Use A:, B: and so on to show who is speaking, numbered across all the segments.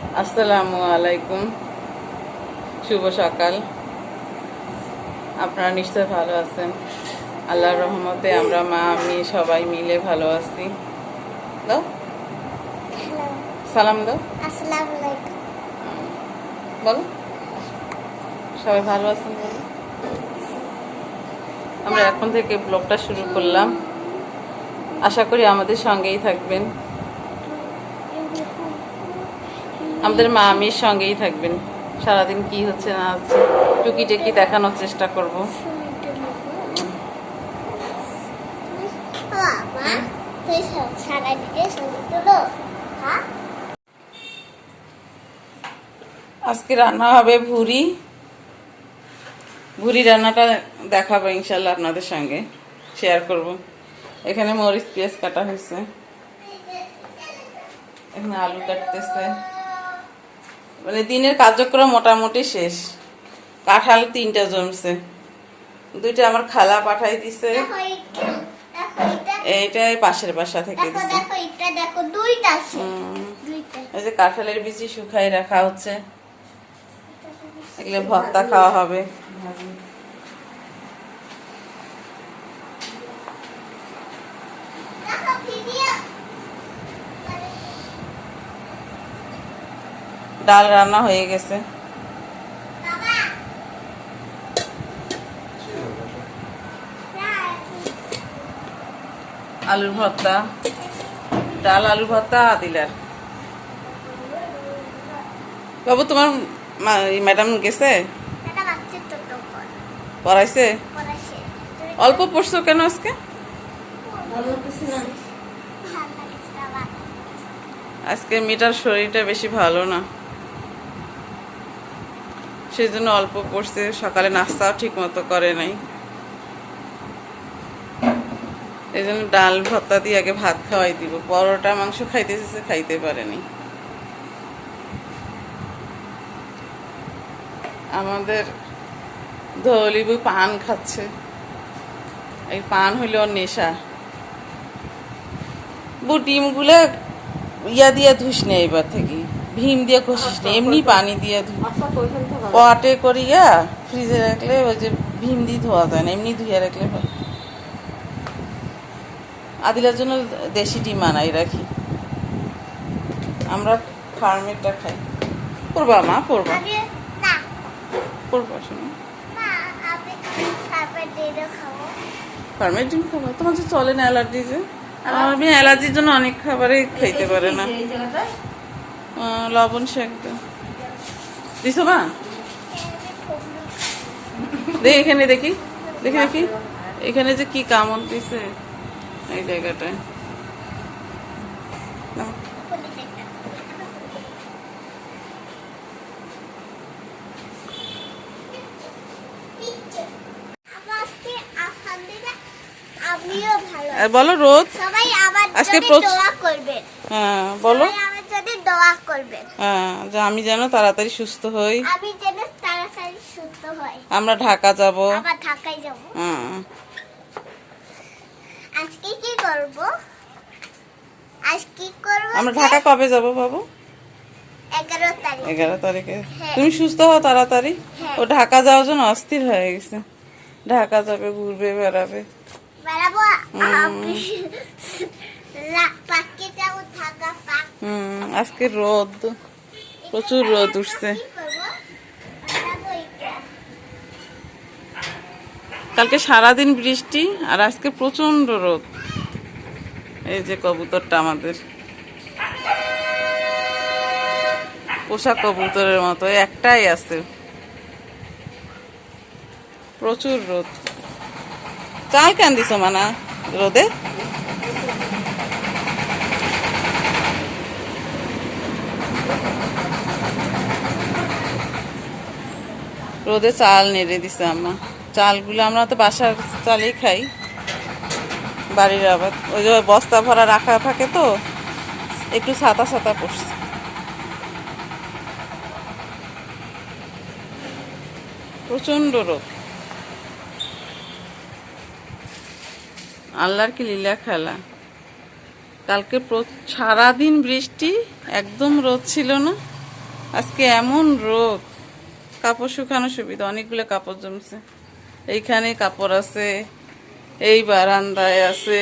A: আসসালামু আলাইকুম। শুভ সকাল। আপনারা নিশ্চয় ভালো আছেন। আল্লাহর রহমতে আমরা মা আমি সবাই মিলে ভালো আছি। দাও। সালাম দাও।
B: আসসালামু আলাইকুম।
A: বলো। সবাই ভালো আছেন? আমরা এখন থেকে ব্লগটা শুরু করলাম। আশা করি আমাদের সঙ্গেই থাকবেন। আমাদের মা আমির সঙ্গেই থাকবেন। সারাদিন কি হচ্ছে না হচ্ছে টুকি টেকি দেখানোর চেষ্টা করব। আজকে রান্না হবে ভুরি ভুরি রান্নাটা দেখাবো ইনশাল্লাহ আপনাদের সঙ্গে শেয়ার করব। এখানে মরিচ পেঁয়াজ কাটা হয়েছে। এখানে আলু কাটতেছে। মানে দিনের কার্যক্রম মোটামুটি শেষ। কাঁঠাল তিনটা জমছে। দুইটা আমার খালা পাঠাই দিছে। এইটাই পাশের বাসা থেকে দিছে। এই যে কাঁঠালের বিচি শুকাই রাখা হচ্ছে। এগুলো ভর্তা খাওয়া হবে। ডাল রান্না হয়ে গেছে। আলুর ভর্তা, ডাল আলু ভর্তা, আদিলার। বাবু, তোমার ম্যাডাম গেছে? পড়াইছে? অল্প পড়ছো কেন আজকে? আজকে মেয়েটার শরীরটা বেশি ভালো না। সেই জন্য অল্প পড়ছে সকালে নাস্তাও ঠিক মতো করে নাই। এই জন্য ডাল ভর্তা দিয়ে আগে ভাত খাওয়াই দিব। পরোটা মাংস খাইতে চেয়েছে, খাইতে পারেনি। আমাদের ধলিবু পান খাচ্ছে। এই পান হইল ওর নেশা। বু ডিমগুলো ইয়া দিয়ে ধুস নেই এবার থেকে। ভীম দিয়ে ঘষিস নে এমনি পানি দিয়ে পটে করিয়া ফ্রিজে রাখলে ওই যে ভীম দিয়ে ধোয়া যায় না এমনি ধুয়ে রাখলে আদিলার জন্য দেশি ডিম আনাই রাখি। আমরা ফার্মেরটা খাই। পড়বা মা পড়বা পড়বা শোনো। ফার্মের ডিম খাবা। তোমার যে চলে না অ্যালার্জি যে? আমি অ্যালার্জির জন্য অনেক খাবারই খাইতে পারে না। লবণ দাও দিছো মা? দেখি এখানে দেখি দেখি দেখি। এখানে যে কি কামড় দিছে এই জায়গাটায়। বলো রোদ। আজকে হ্যাঁ বলো।
B: দোয়া করবেন।
A: হ্যাঁ যে আমি যেন তাড়াতাড়ি সুস্থ হই।
B: আমি যেন তাড়াতাড়ি সুস্থ হই।
A: আমরা ঢাকা যাব।
B: আবার ঢাকায় যাব।
A: হ্যাঁ।
B: আজকে কি করব? করব
A: আমরা ঢাকা কবে যাব বাবু?
B: এগারো তারিখ।
A: এগারো তারিখে।
B: হ্যাঁ।
A: তুমি সুস্থ হও তাড়াতাড়ি।
B: হ্যাঁ।
A: ও ঢাকা যাওয়ার জন্য অস্থির হয়ে গেছে। ঢাকা যাবে ঘুরবে বেড়াবে।
B: বেড়াবো আমি লা- পার্কে যাব ঢাকা পার্ক
A: হুম, আজকে রোদ। প্রচুর রোদ উঠছে। কালকে সারাদিন বৃষ্টি আর আজকে প্রচণ্ড রোদ। এই যে কবুতরটা আমাদের। পোষা কবুতরের মতো একটাই আছে। প্রচুর রোদ। চাল কেন দিছ মানা রোদে? রোদে চাল নেড়ে দিছে আম্মা। চালগুলো আমরা তো বাসার চালেই খাই। বাড়ির আবার। ওই যে বস্তা ভরা রাখা থাকে তো, একটু ছাতা ছাতা পড়ছে। প্রচণ্ড রোদ। আল্লাহর কি লীলা খেলা। কালকে সারাদিন বৃষ্টি, একদম রোদ ছিল না। আজকে এমন রোদ। কাপড় শুকানো সুবিধা অনেকগুলো কাপড় জমছে। এইখানে কাপড় আছে এই বারান্দায় আছে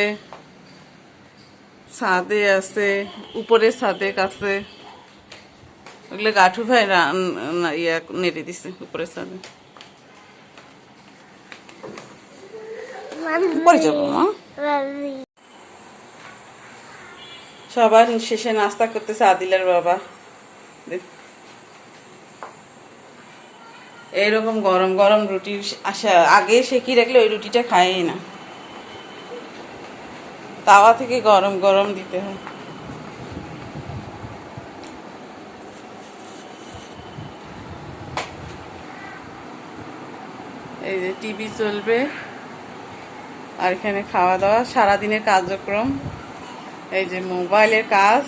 A: ছাদে আছে উপরে ছাদে কাছে। ওগুলো গাঠু ভাই ইয়া নেড়ে দিছে উপরে ছাদে। উপরে যাব মা। সবার শেষে নাস্তা করতেছে আদিলের বাবা। দেখ। এইরকম গরম গরম রুটি আসা। আগে সেকি রাখলে ওই রুটিটা খায়ই না। তাওয়া থেকে গরম গরম দিতে হয়। এই যে টিভি চলবে। আর এখানে খাওয়া দাওয়া সারাদিনের কার্যক্রম। এই যে মোবাইলের কাজ।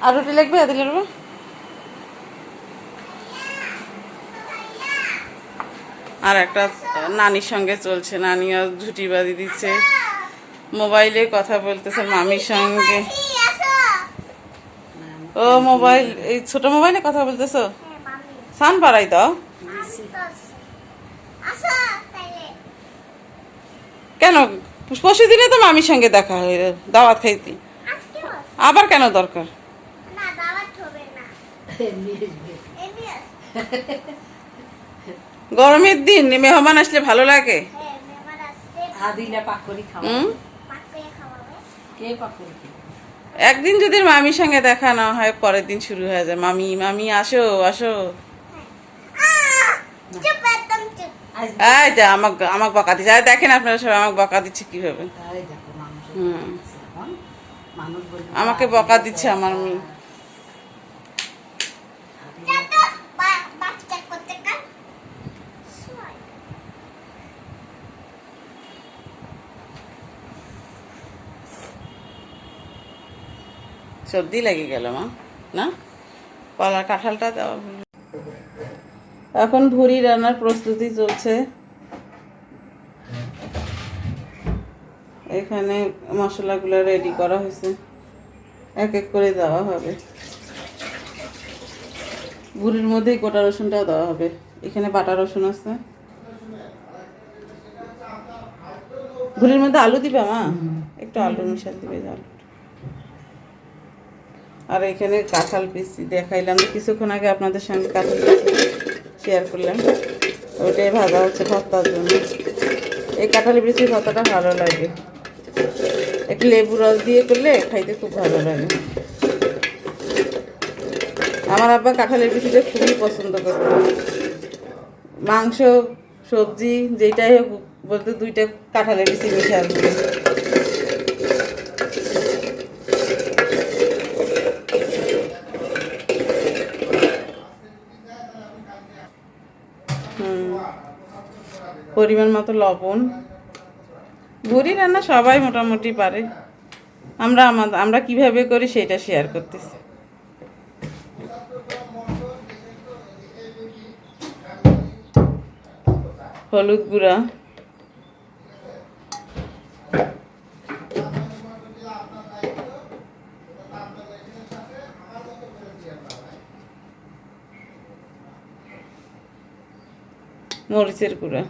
A: আর রুটি লাগবে? আদিলের আর একটা নানির সঙ্গে চলছে। নানিও ঝুটি বাজি দিচ্ছে। মোবাইলে কথা বলতেছে মামির সঙ্গে। ও মোবাইল এই ছোট মোবাইলে কথা বলতেছো?
B: হ্যাঁ
A: সান পাড়াই দাও। কেন? পরশু দিনে তো মামির সঙ্গে দেখা হয় দাওয়াত খাইতি। আবার কেন দরকার?
B: না দাওয়াত হবে না।
A: গরমের দিন মেহমান আসলে ভালো লাগে?
B: হ্যাঁ?
A: একদিন যদি মামির সঙ্গে দেখা না হয় পরের দিন শুরু হয়ে যায়। মামি মামি আসো আসো। আমাকে আমাকে বকা দিচ্ছে। আর দেখেন আপনারা সবাই আমাকে বকা দিচ্ছে কীভাবে। হুম। আমাকে বকা দিচ্ছে আমার মেয়ে
B: যা তো বা- বাচ্চা করতে কান শোয়।
A: সর্দি লেগে গেল মা। না? কলার কাঁঠালটা দেওয়া। এখন ভুড়ি রান্নার প্রস্তুতি চলছে। এখানে মশলাগুলো রেডি করা হয়েছে। এক এক করে দেওয়া হবে। ভুড়ির মধ্যেই গোটা রসুনটাও দেওয়া হবে। এখানে বাটা রসুন আছে। ভুড়ির মধ্যে আলু দিবে মা? একটু আলু মিশাল দিবে আলু। আর এখানে কাঁঠাল পিসি দেখাইলাম কিছুক্ষণ আগে আপনাদের সঙ্গে কাঁঠাল পিসি শেয়ার করলাম। ওইটাই ভাজা হচ্ছে ভর্তার জন্য। এই কাঁঠাল পিসি ভর্তাটা ভালো লাগে। একটু লেবু রস দিয়ে করলে খাইতে খুব ভালো লাগে। আমার আব্বা কাঁঠালের পিসিটা খুবই পছন্দ করত। মাংস, সবজি যেটাই হোক, বলতে দুইটা কাঁঠালের পিসি মিশে আসবে হুম। পরিমাণ মতো লবণ। ভুড়ি রান্না সবাই মোটামুটি পারে। আমরা আমাদের আমরা কীভাবে করি সেটা শেয়ার করতেছি। হলুদ গুঁড়া। মরিচের গুঁড়া।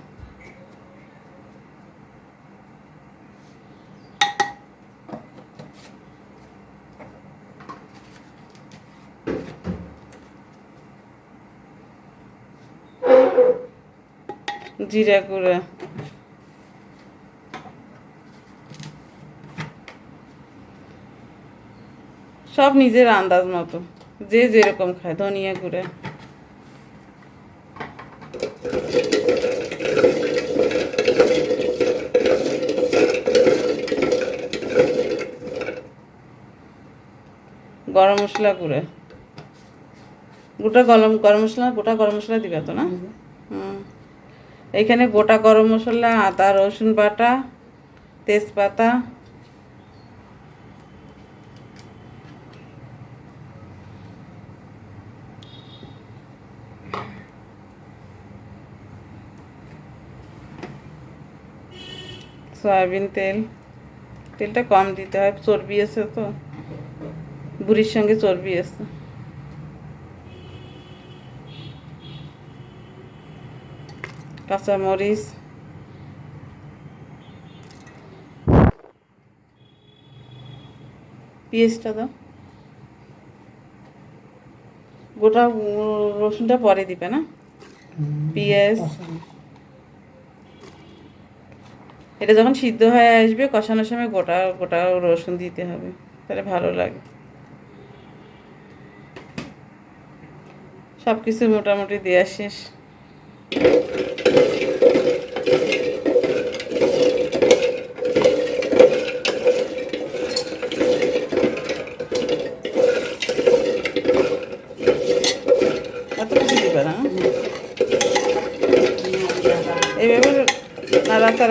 A: জিরা গুঁড়া। সব নিজের আন্দাজ মতো। যে যেরকম খায়, ধনিয়া গুঁড়া। গরম মশলা গুঁড়া। গোটা গরম গরম মশলা, গোটা গরম মশলা দিবে তো না? হুম এইখানে গোটা গরম মশলা, আদা, রসুন বাটা, তেজপাতা। সয়াবিন তেল। তেলটা কম দিতে হয়, চর্বি আছে তো। বুড়ির সঙ্গে চর্বি আছে। কাঁচামরিচ পেঁয়াজটা দাও। গোটা রসুনটা পরে দিবে না? পেঁয়াজ এটা যখন সিদ্ধ হয়ে আসবে কষানোর সময় গোটা গোটা রসুন দিতে হবে। তাহলে ভালো লাগে। সব কিছু মোটামুটি দেওয়া শেষ।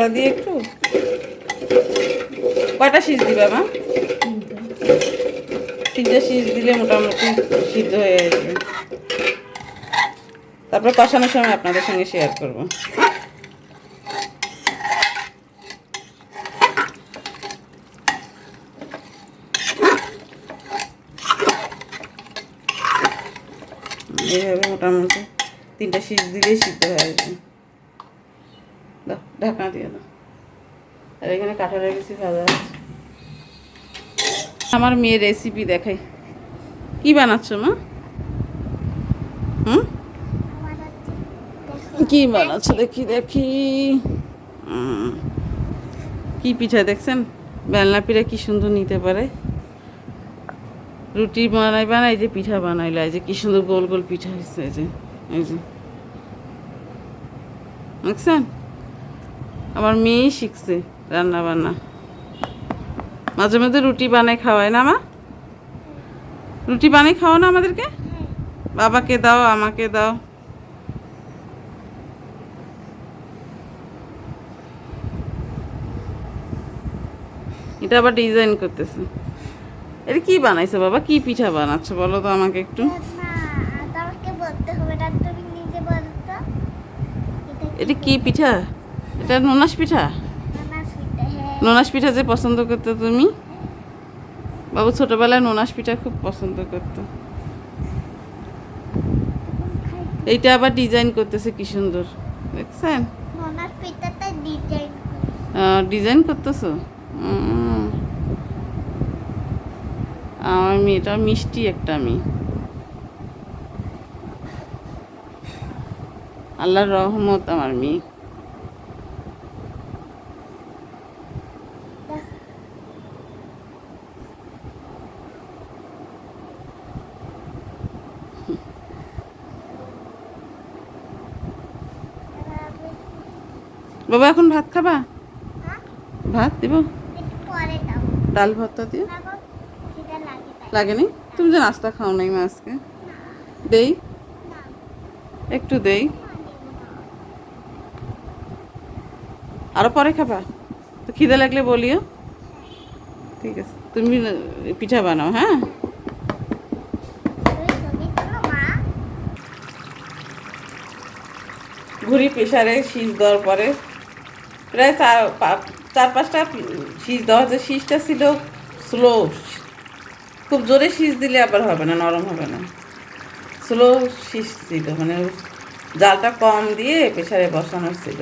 A: দিয়ে একটু কয়টা দিলে মোটামুটি সিদ্ধ তারপর কষানোর সময় আপনাদের সঙ্গে শেয়ার করব এইভাবে মোটামুটি তিনটা শীষ দিলেই সিদ্ধ হয়ে দাও, ঢাকনা দিয়ে দাও। আর এখানে কাঁঠালের বেশি ভাজা আছে। আমার মেয়ের রেসিপি দেখাই। কি বানাচ্ছ মা? হুম? কি বানাচ্ছ? দেখি দেখি। কি পিঠা দেখছেন? বেলনা পিঠা কি সুন্দর নিতে পারে। রুটি বানাই বানাই যে পিঠা বানাইলো যে কি সুন্দর গোল গোল পিঠা হয়েছে যে। দেখছেন? আমার মেয়েই শিখছে রান্না বান্না মাঝে মাঝে রুটি বানাই খাওয়ায় না মা? রুটি বানাই খাওয়া না আমাদেরকে? বাবাকে দাও, আমাকে দাও। এটা আবার ডিজাইন করতেছে। এটা কি বানাইছো বাবা? কি পিঠা বানাচ্ছো বলো তো আমাকে একটু
B: না তোমাকে বলতে হবে না তুমি নিজে বলতো
A: এটা কি পিঠা? এটা ননাস পিঠা?
B: নানা সুইটে হ্যাঁ।
A: ননাস পিঠা যে পছন্দ করতে তুমি? বাবু ছোটবেলায় ননাস পিঠা খুব পছন্দ করতো। এইটা আবার ডিজাইন করতেছে কি সুন্দর। দেখছেন?
B: ডিজাইন
A: ডিজাইন করতেছো? আমার মেয়েটা মিষ্টি একটা মেয়ে আল্লাহর রহমত আমার মেয়ে। বাবা, এখন ভাত খাবা? ভাত দিব?
B: দাও
A: ডাল
B: লাগে তাই
A: লাগেনি? তুমি যে নাস্তা খাও নাই মা আজকে দেই? একটু দেই
B: মা নেব না।
A: আরও পরে খাবা? তো খিদে লাগলে বলিও। ঠিক আছে, তুমি পিঠা বানাও হ্যাঁ? ঘুরি প্রেশারে শীষ দেওয়ার পরে, প্রায় চার চার পাঁচটা শীষ দেওয়া হচ্ছে শীষটা ছিল স্লো খুব জোরে শীষ দিলে আবার হবে না, নরম হবে না। স্লো শীষ ছিল মানে জালটা কম দিয়ে প্রেশারে বসানো ছিল।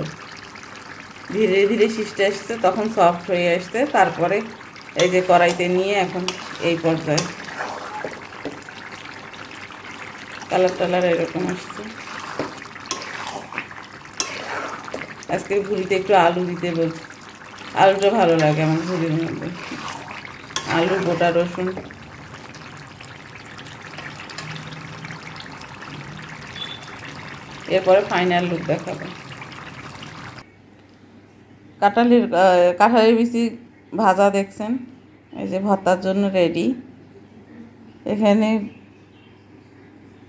A: ধীরে ধীরে শীষটা আসছে তখন সফট হয়ে আসছে। তারপরে এই যে কড়াইতে নিয়ে এখন এই পর্যায়ে কালার টালার এরকম আসছে। আজকে ভুড়িতে একটু আলু দিতে বলছি আলুটা ভালো লাগে আমার ভুড়ির মধ্যে। আলু, গোটা রসুন। এরপরে ফাইনাল লুক দেখাবো। কাঁঠালির কাঁঠালের বিচি ভাজা দেখছেন? এই যে ভর্তার জন্য রেডি এখানে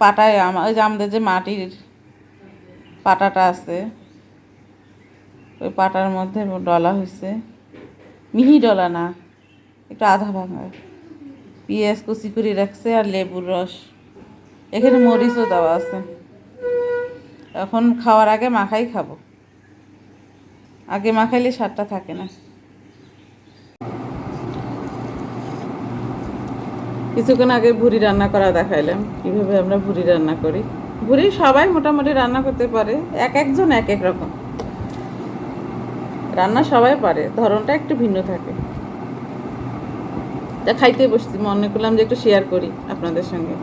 A: পাটায় আম ওই যে আমাদের যে মাটির পাটাটা আছে, ওই পাটার মধ্যে ডলা হয়েছে মিহি ডলা না, একটু আধা ভাঙা। পেঁয়াজ কুচি করে রাখছে আর লেবুর রস। এখানে মরিচও দেওয়া আছে। এখন খাওয়ার আগে মাখাই খাব। আগে মাখাইলে স্বাদটা থাকে না। কিছুক্ষণ আগে ভুড়ি রান্না করা দেখাইলাম, কীভাবে আমরা ভুড়ি রান্না করি। ভুড়ি সবাই মোটামুটি রান্না করতে পারে, এক একজন এক এক রকম। রান্না সবাই পারে, ধরনটা একটু ভিন্ন থাকে। খাইতে বসছি, মনে করলাম যে একটু শেয়ার করি আপনাদের সঙ্গে,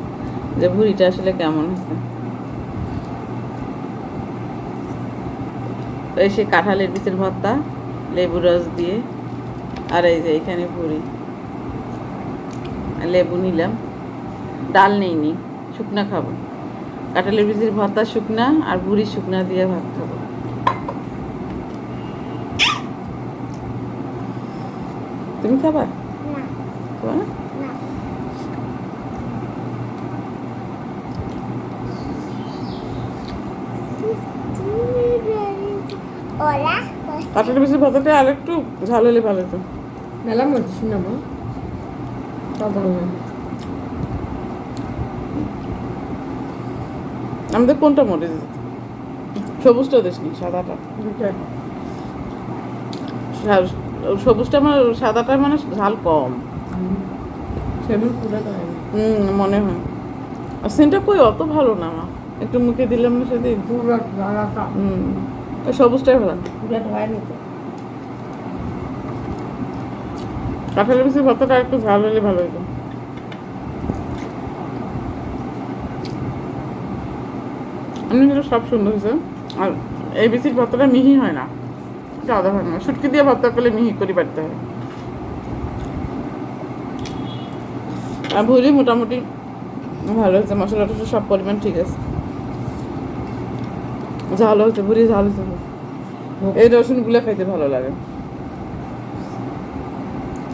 A: যে ভুড়িটা আসলে কেমন হয়েছে। এই সে কাঁঠালের বিচের ভর্তা লেবু রস দিয়ে আর এই যে এখানে আর লেবু নিলাম। ডাল নেইনি শুকনা খাব। কাঁঠালের বীজের ভর্তা শুকনা আর বুড়ি শুকনা দিয়ে ভাত খাব। তুমি খাবা? খাবা না?
B: না ওরা
A: কাঁঠালের বীজের ভর্তাটা আর একটু ঝাল হলে ভালো হতো।
C: মেলা ভালো না
A: আমাদের কোনটা মরে সবুজটা দেশনি সাদাটা। সবুজটা মানে সাদাটা মানে ঝাল কম। হুম মনে হয়। আর সেন্টটা কই? অত ভালো না আমার। একটু মুখে দিলাম না সেদিন। হুম সবুজটাই ভালো।
C: পুরো হয়নি তো।
A: কাঁঠালের বেশি ভর্তাটা একটু ঝাল হলে ভালো হতো। এমনি কিন্তু সব সুন্দর হয়েছে। আর এই বেশির ভর্তাটা মিহি হয় না। সাদা হয় না। শুটকি দিয়ে ভর্তা করলে মিহি করে বাড়তে হয়। আর ভুলি মোটামুটি ভালো হয়েছে। মশলা টশলা সব পরিমাণ ঠিক আছে। ঝাল হয়েছে ভুরি ঝাল হয়েছে। এই রসুনগুলো খাইতে ভালো লাগে।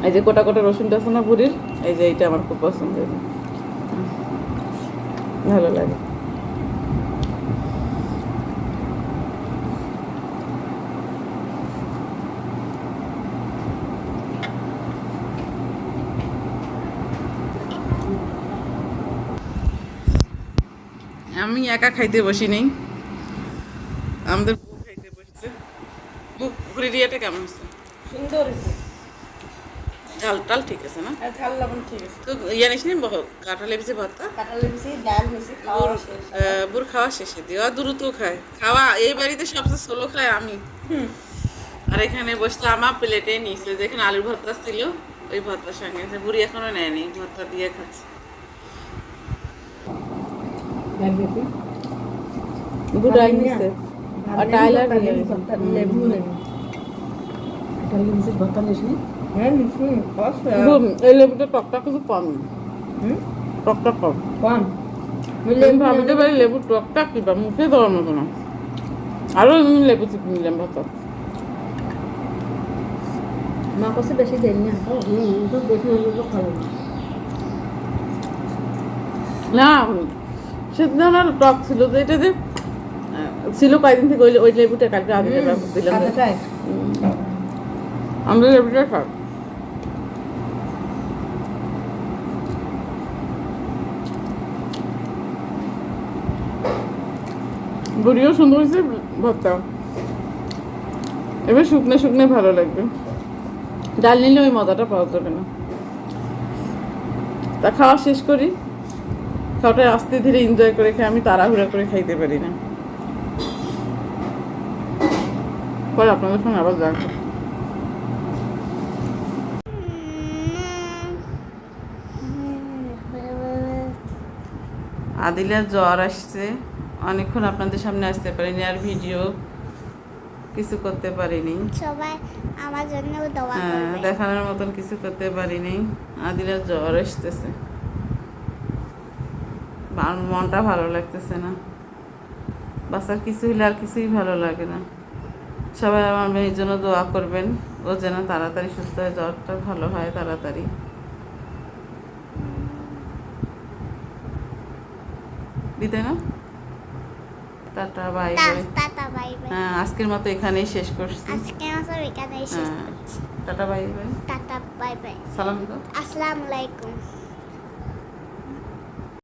A: এই যে কোটা কোটা রসুনটা আছে না বুড়ির, এই যে এইটা আমার খুব পছন্দ। ভালো লাগে। আমি একা খাইতে বসি নেই আমাদের ঘুরে কেমন হচ্ছে
C: সুন্দর হয়েছে।
A: ডাল টাল ঠিক আছে না?
C: ঝাল লবণ ঠিক আছে।
A: তো ইয়ে নিস নি কাঁঠালে বেশি ভর্তা?
C: কাঁঠালে মিশিয়ে ডাল মিশিয়ে খাওয়া শেষ
A: বুর খাওয়া শেষে দেওয়া দ্রুত খায়। খাওয়া এই বাড়িতে সবচেয়ে সোলো খায় আমি। আর এখানে বসলে আমার প্লেটে নিয়েছিল যেখানে আলুর ভর্তা ছিল ওই ভর্তার সঙ্গে যে বুড়ি এখনও নেয়নি ভর্তা দিয়ে খাচ্ছে। বুড়াই নিছে আর টাইলার
C: ভর্তা লেবু
A: গেছে।
C: ভর্তা নিস নি? হ্যাঁ নিছি
A: বু- এই লেবুটা টকটা কিন্তু কম
C: হুম?
A: টকটা কম
C: কম
A: আমি ভাবতে পারি লেবু টকটা কি বা মুখে দেওয়ার মতো না। আরও লেবু চিপে নিলাম ভাতা
C: মা কাছে বেশি না? হুম তো বেশি হলে তো খাব। না
A: না সেদিন আমার টক ছিল যে এটা যে ছিল কয়েকদিন থেকে ওই ওই লেবুটা কালকে আগে দিলাম। আমরা লেবুটা খাই বুড়িও সুন্দর হয়েছে ভর্তা এবার শুকনো শুকনো ভালো লাগবে। ডাল নিলে ওই মজাটা পাওয়া যাবে না। তা খাওয়া শেষ করি। খাওয়াটা আস্তে ধীরে এনজয় করে খাই আমি তাড়াহুড়া করে খাইতে পারি না। পরে আপনাদের সঙ্গে আবার যাব আদিলার জ্বর আসছে। অনেকক্ষণ আপনাদের সামনে আসতে পারিনি আর ভিডিও কিছু করতে পারিনি।
B: সবাই আমার জন্য দোয়া
A: হ্যাঁ,
B: করবে।
A: দেখানোর মতন কিছু করতে পারিনি। আদিলার জ্বর আসতেছে। মনটা ভালো লাগতেছে না। বাচ্চার কিছু হলে আর কিছুই ভালো লাগে না। সবাই আমার মেয়ের জন্য দোয়া করবেন। ও যেন তাড়াতাড়ি সুস্থ হয়ে জ্বরটা ভালো হয় তাড়াতাড়ি। বিদায় না? Tata bye bye
B: tata bye bye
A: হ্যাঁ আজকের মতো এখানেই শেষ করছি।
B: আজকে মতো এখানেই শেষ
A: হ্যাঁ
B: করছি।
A: Tata bye bye
B: tata bye bye
A: সালাম দাও।
B: আসসালামু আলাইকুম।